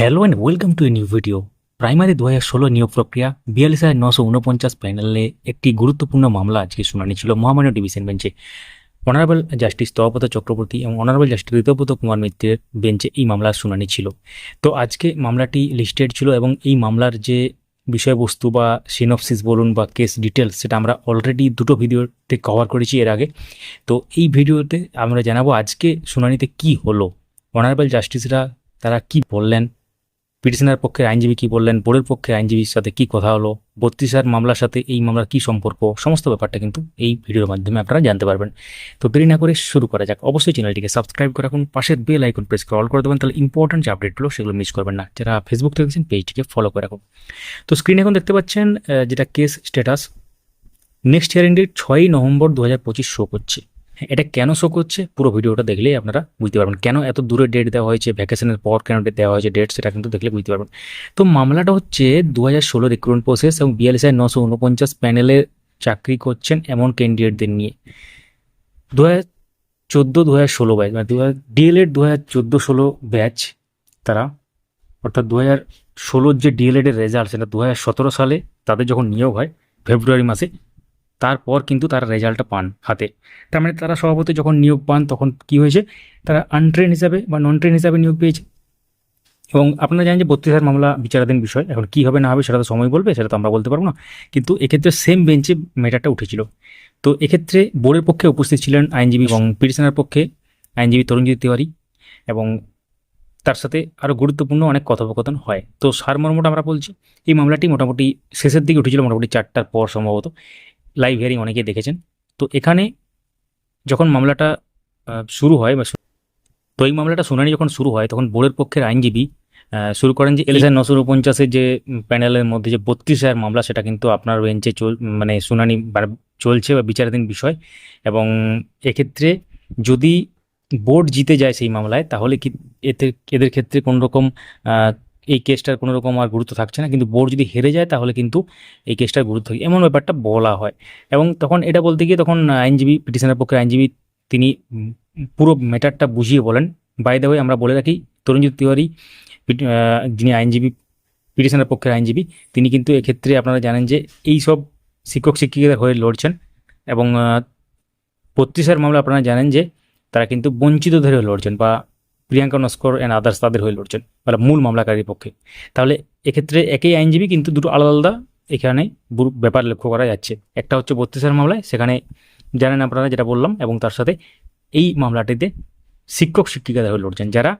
Hello and welcome to a new video primary দু হাজার ষোলো নিয়োগ প্রক্রিয়া, বিয়াল্লিশ হাজার নশো উনপঞ্চাশ প্যানেলে একটি গুরুত্বপূর্ণ মামলা আজকে শুনানি ছিল মহামান্য ডিভিশন বেঞ্চে। অনারেবল জাস্টিস তপত চক্রবর্তী এবং অনারেবল জাস্টিস ঋতব্রত কুমার মিত্রের বেঞ্চে এই মামলার শুনানি ছিল। তো আজকে মামলাটি লিস্টেড ছিল এবং এই মামলার যে বিষয়বস্তু বা সিনপসিস বলুন বা কেস ডিটেলস সেটা আমরা অলরেডি দুটো ভিডিওতে কভার করেছি এর আগে। তো এই ভিডিওতে আমরা জানাব আজকে শুনানিতে কি হলো। অনারেবল জাস্টিসরা তারা কি বললেন? পিটিশনের পক্ষে আইনজীবী কি বললেন? বোর্ডের পক্ষে আইনজীবীর সাথে কি কথা হলো? বত্রিশ বত্রিশার মামলার সাথে এই মামলার কি সম্পর্ক? সমস্ত ব্যাপারটা কিন্তু এই ভিডিওর মাধ্যমে আপনারা জানতে পারবেন। তো দেরি না করে শুরু করা যাক। অবশ্যই চ্যানেলটিকে সাবস্ক্রাইব করে রাখুন। পাশের বেল আইকন প্রেস করে অল করে দেবেন। তাহলে ইম্পর্টেন্ট যে আপডেটগুলো সেগুলো মিস করবেন না। যারা ফেসবুক থেকে দেখছেন পেজটিকে ফলো করে রাখুন। তো স্ক্রিনে এখন দেখতে পাচ্ছেন যেটা case status next year date ছয়ই নভেম্বর দু হাজার পঁচিশ শো করছে। এটা কেন শো করছে? পুরো ভিডিওটা দেখলেই আপনারা বুঝতে পারবেন। কেন এত দূরে ডেট দেওয়া হয়েছে? ভ্যাকেশনের পর কেন ডেট দেওয়া হয়েছে? ডেট সেটা কিন্তু দেখলে বুঝতে পারবেন। তো মামলাটা হচ্ছে দু হাজার ষোলো রিক্রুটমেন্ট প্রসেস এবং বিয়াল্লিশ নশো উনপঞ্চাশ প্যানেলে চাকরি করছেন এমন ক্যান্ডিডেটদের নিয়ে। দু হাজার চোদ্দ দু হাজার ষোলো ব্যাচ মানে দু হাজার ডিএলএড দু হাজার চোদ্দ ষোলো ব্যাচ তারা, অর্থাৎ দু হাজার ষোলোর যে ডিএলএডের রেজাল্ট সেটা দু হাজার সতেরো সালে তাদের যখন নিয়োগ হয়, ফেব্রুয়ারি মাসে তারপর কিন্তু তারা রেজাল্টটা পান হাতে। তার মানে তারা সভাপতি যখন নিয়োগ পান তখন কি হয়েছে? তারা আনট্রেন হিসাবে বা নন ট্রেন হিসাবে নিয়োগ পেয়েছে। এবং আপনারা জানেন যে বত্রিশ হাজার মামলা বিচারাধীন বিষয়। এখন কী হবে না হবে সেটা তো সময় বলবে সেটা তো আমরা বলতে পারব না। কিন্তু এক্ষেত্রে সেম বেঞ্চে ম্যাটারটা উঠেছিল। তো এক্ষেত্রে বোর্ডের পক্ষে উপস্থিত ছিলেন আইনজীবী এবং পিটিশনের পক্ষে আইনজীবী তরুণজিৎ তিওয়ারি এবং তার সাথে আরও গুরুত্বপূর্ণ অনেক কথোপকথন হয়। তো সারমর্মটা আমরা বলছি এই মামলাটি মোটামুটি শেষের দিকে উঠেছিল মোটামুটি চারটার পর সম্ভবত। লাইভ হিয়ারিং অনেকেই দেখেছেন। তো এখানে যখন মামলাটা শুরু হয় বা তো এই মামলাটা শুনানি যখন শুরু হয় তখন বোর্ডের পক্ষের আইনজীবী শুরু করেন যে এলিশার নশো উনপঞ্চাশের যে প্যানেলের মধ্যে যে বত্রিশ হাজার মামলা সেটা কিন্তু আপনার বেঞ্চে চল মানে শুনানি চলছে বা বিচারাধীন বিষয়। এবং এক্ষেত্রে যদি বোর্ড জিতে যায় সেই মামলায় তাহলে কি এতে এদের ক্ষেত্রে কোনো রকম আহ, এই কেসটার কোনো রকম আর গুরুত্ব থাকছে না, কিন্তু বোর্ড যদি হেরে যায় তাহলে কিন্তু এই কেসটার গুরুত্ব থাকে। এমন ব্যাপারটা বলা হয়। এবং তখন এটা বলতে গিয়ে তখন আইনজীবী পিটিশনের পক্ষে আইনজীবী তিনি পুরো ম্যাটারটা বুঝিয়ে বলেন। বাই দ্য ওয়ে আমরা বলে রাখি, তরুণজিৎ তিওয়ারি যিনি আইনজীবী পিটিশনের পক্ষের আইনজীবী, তিনি কিন্তু এক্ষেত্রে আপনারা জানেন যে এই সব শিক্ষক, শিক্ষিকাদের হয়ে লড়ছেন এবং বত্রিশের মামলা আপনারা জানেন যে তারা কিন্তু বঞ্চিত ধরে লড়ছেন বা প্রিয়াঙ্কা নস্কর অ্যান্ড আদার্স তাদের হয়ে লড়ছেন মানে মূল মামলাকারীর পক্ষে। তাহলে এক্ষেত্রে একই আইনজীবী কিন্তু দুটো আলাদা আলাদা এখানে ব্যাপার লক্ষ্য করা যাচ্ছে। একটা হচ্ছে বত্রিশের মামলায় সেখানে জানেন আপনারা যেটা বললাম এবং তার সাথে এই মামলাটিতে শিক্ষক শিক্ষিকাদের হয়ে লড়ছেন, যারা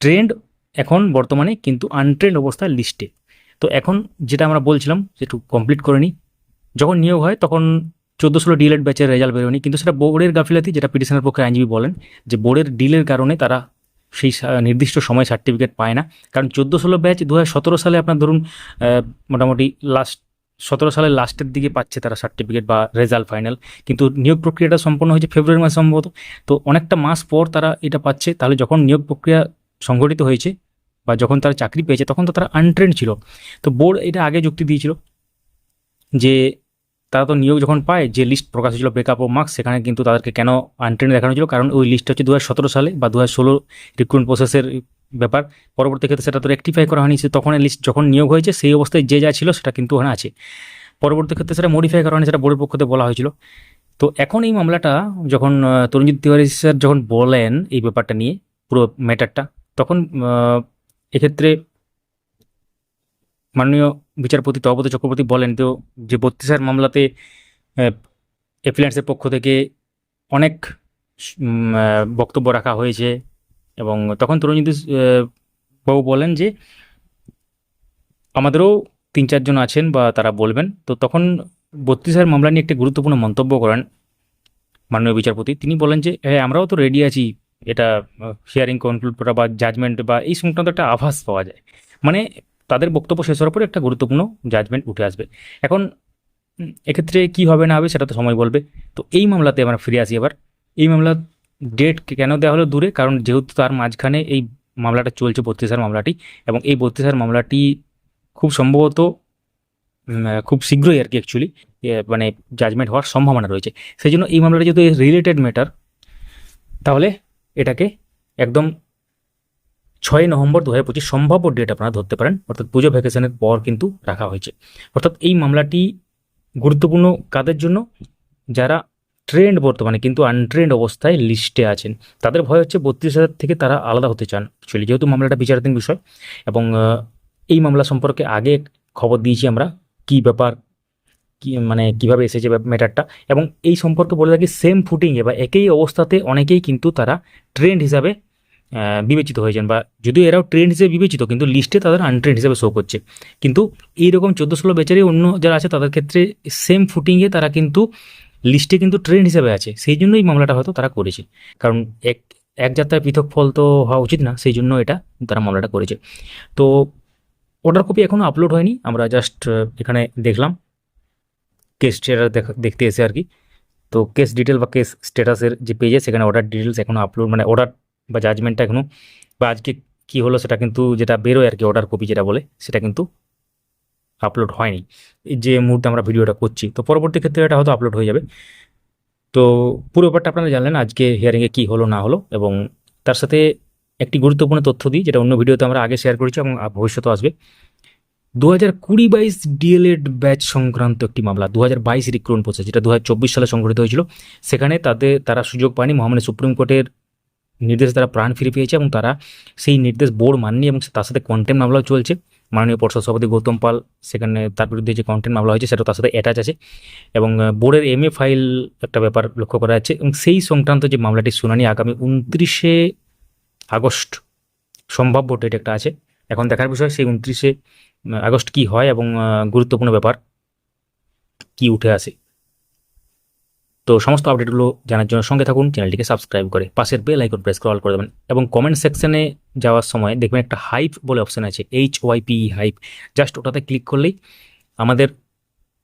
ট্রেন্ড এখন বর্তমানে কিন্তু আনট্রেন্ড অবস্থায় লিস্টে। তো এখন যেটা আমরা বলছিলাম একটু কমপ্লিট করে নিই, যখন নিয়োগ হয় তখন চোদ্দ ষোলো ডিলেট ব্যাচের রেজাল্ট বেরোয়নি, কিন্তু সেটা বোর্ডের গাফিলাতি, যেটা পিটিশনের পক্ষে আইনজীবী বলেন, যে বোর্ডের ডিলের কারণে তারা সেই নির্দিষ্ট সময় সার্টিফিকেট পায় না। কারণ চোদ্দ ষোলো ব্যাচ দু হাজার সতেরো সালে আপনার ধরুন মোটামুটি লাস্ট সতেরো সালের লাস্টের দিকে পাচ্ছে তারা সার্টিফিকেট বা রেজাল্ট ফাইনাল কিন্তু নিয়োগ প্রক্রিয়াটা সম্পন্ন হয়েছে ফেব্রুয়ারি মাস সম্ভবত। তো অনেকটা মাস পর তারা এটা পাচ্ছে। তাহলে যখন নিয়োগ প্রক্রিয়া সংঘটিত হয়েছে বা যখন তারা চাকরি পেয়েছে, তখন তো তারা আনট্রেন্ড ছিল। তো বোর্ড এটা আগে যুক্তি দিয়েছিল যে তারা তো নিয়োগ যখন পায়, যে লিস্ট প্রকাশ হয়েছিল ব্রেকআপ ও মার্কস সেখানে কিন্তু তাদেরকে কেন আনট্রেন্ড দেখানো ছিল কারণ ওই লিস্ট হচ্ছে দু হাজার সতেরো সালে বা দু হাজার ষোলো রিক্রুটমেন্ট প্রসেসের ব্যাপার। পরবর্তী ক্ষেত্রে সেটা তো রেকটিফাই করা হয়নি তখন লিস্ট যখন নিয়োগ হয়েছে, সেই অবস্থায় যে যা ছিল সেটা কিন্তু ওখানে আছে। পরবর্তী ক্ষেত্রে সেটা মডিফাই করা হয়নি, সেটা বোর্ডের পক্ষ থেকে বলা হয়েছিল। তো এখন এই মামলাটা যখন তরুণজিৎ তিওয়ারি স্যার যখন বলেন এই ব্যাপারটা নিয়ে, পুরো ম্যাটারটা তখন এক্ষেত্রে মাননীয় বিচারপতি তপত চক্রবর্তী বলেন, তো যে বত্রিশের মামলাতে অ্যাপ্লিয়েন্টসের পক্ষ থেকে অনেক বক্তব্য রাখা হয়েছে এবং তখন তরুণজিৎ বাবু বলেন যে, আমাদেরও তিন চারজন আছেন বা তারা বলবেন। তো তখন বত্রিশের মামলা নিয়ে একটি গুরুত্বপূর্ণ মন্তব্য করেন মাননীয় বিচারপতি। তিনি বলেন যে হ্যাঁ আমরাও তো রেডি আছি, এটা হিয়ারিং কনক্লুড করা বা জাজমেন্ট বা এই সংক্রান্ত একটা আভাস পাওয়া যায়। মানে তাদের বক্তব্য শেষ হওয়ার পরে একটা গুরুত্বপূর্ণ জাজমেন্ট উঠে আসবে। এখন এক্ষেত্রে কি হবে না হবে সেটা তো সময় বলবে। তো এই মামলাতে আমরা ফিরে আসি এবার। এই মামলার ডেট কেন দেওয়া হলো দূরে? কারণ যেহেতু তার মাঝখানে এই মামলাটা চলছে, বত্রিশের মামলাটি, এবং এই বত্রিশের মামলাটি খুব সম্ভবত খুব শীঘ্রই আর কি অ্যাকচুয়ালি মানে জাজমেন্ট হওয়ার সম্ভাবনা রয়েছে। সেই জন্য এই মামলাটা যেহেতু রিলেটেড ম্যাটার তাহলে এটাকে একদম ছয় নভেম্বর দু হাজার পঁচিশ সম্ভাব্য ডেট আপনারা ধরতে পারেন। অর্থাৎ পুজো ভ্যাকেশনের পর কিন্তু রাখা হয়েছে। অর্থাৎ এই মামলাটি গুরুত্বপূর্ণ কাদের জন্য? যারা ট্রেন্ড বর্তমানে কিন্তু আনট্রেন্ড অবস্থায় লিস্টে আছেন, তাদের ভয় হচ্ছে বত্রিশ হাজার থেকে তারা আলাদা হতে চান। অ্যাকচুয়ালি যেহেতু মামলাটা বিচারাধীন বিষয় এবং এই মামলা সম্পর্কে আগে খবর দিয়েছি আমরা, কি ব্যাপার, কি মানে কীভাবে এসেছে ম্যাটারটা এবং এই সম্পর্কে বলে থাকি সেম ফুটিংয়ে বা একই অবস্থাতে অনেকেই কিন্তু তারা ট্রেন্ড হিসাবে বিবেচিত হয়েছেন বা যদিও এরাও ট্রেন্ড হিসেবে বিবেচিত, কিন্তু লিস্টে তাদের আনট্রেন্ড হিসেবে শো করছে। কিন্তু এইরকম চোদ্দ ষোলো বেচারি অন্য যারা আছে, তাদের ক্ষেত্রে সেম ফুটিংয়ে তারা কিন্তু লিস্টে কিন্তু ট্রেন্ড হিসেবে আছে। সেই জন্য এই মামলাটা হয়তো তারা করেছে। কারণ এক এক যাত্রায় পৃথক ফল তো হওয়া উচিত না, সেই জন্য এটা তারা মামলাটা করেছে। তো অর্ডার কপি এখনও আপলোড হয়নি, আমরা জাস্ট এখানে দেখলাম। কেস স্টেটাস দেখা, দেখতে এসে আর কি। তো কেস ডিটেল বা কেস স্ট্যাটাসের যে পেজে সেখানে অর্ডার ডিটেলস এখনও আপলোড মানে অর্ডার বা জাজমেন্টটা এখনও বা আজকে কী হলো সেটা কিন্তু যেটা বেরোয় আর কি অর্ডার কপি যেটা বলে, সেটা কিন্তু আপলোড হয়নি। যে মুহূর্তে আমরা ভিডিওটা করছি, তো পরবর্তী ক্ষেত্রে এটা হয়তো আপলোড হয়ে যাবে। তো পুরো ব্যাপারটা আপনারা জানলেন আজকে হিয়ারিংয়ে কী হলো না হলো, এবং তার সাথে একটি গুরুত্বপূর্ণ তথ্য দিই, যেটা অন্য ভিডিওতে আমরা আগে শেয়ার করেছি এবং ভবিষ্যতেও আসবে। দু হাজার কুড়ি বাইশ ডিএলএড ব্যাচ সংক্রান্ত একটি মামলা দু হাজার বাইশ রিক্রুটমেন্ট প্রসেস যেটা দু হাজার চব্বিশ সালে সংঘটিত হয়েছিল। সেখানে তাদের তারা সুযোগ পায়নি, মহামান্য সুপ্রিম কোর্টের নির্দেশে তারা প্রাণ ফিরে পেয়েছে এবং তারা সেই নির্দেশ বোর্ড মাননি এবং তার সাথে কন্টেন্ট মামলাও চলছে। মাননীয় পর্ষদ সভাপতি গৌতম পাল, সেখানে তার বিরুদ্ধে যে কন্টেন্ট মামলা হয়েছে সেটা তার সাথে অ্যাটাচ আছে এবং বোর্ডের এম ফাইল একটা ব্যাপার লক্ষ্য করা যাচ্ছে এবং সেই সংক্রান্ত যে মামলাটির শুনানি আগামী উনত্রিশে আগস্ট, সম্ভাব্য ডেট একটা আছে। এখন দেখার বিষয় সেই উনত্রিশে আগস্ট কি হয় এবং গুরুত্বপূর্ণ ব্যাপার কি উঠে আসে। তো সমস্ত আপডেটগুলো জানার জন্য সঙ্গে থাকুন, চ্যানেলটিকে সাবস্ক্রাইব করে পাশের বেল আইকন প্রেস করে অল করে দেবেন এবং কমেন্ট সেকশনে যাওয়ার সময় দেখবেন একটা হাইপ বলে অপশন আছে H Y P hype just ওটাতে ক্লিক করলেই আমাদের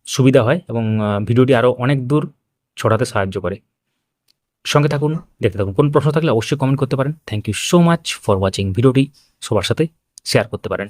সুবিধা হয় এবং ভিডিওটি আরও অনেক দূর ছড়াতে সাহায্য করে। সঙ্গে থাকুন, দেখতে থাকুন, কোন প্রশ্ন থাকলে অবশ্যই কমেন্ট করতে পারেন। Thank you so much for watching ভিডিওটি সবার সাথে শেয়ার করতে পারেন।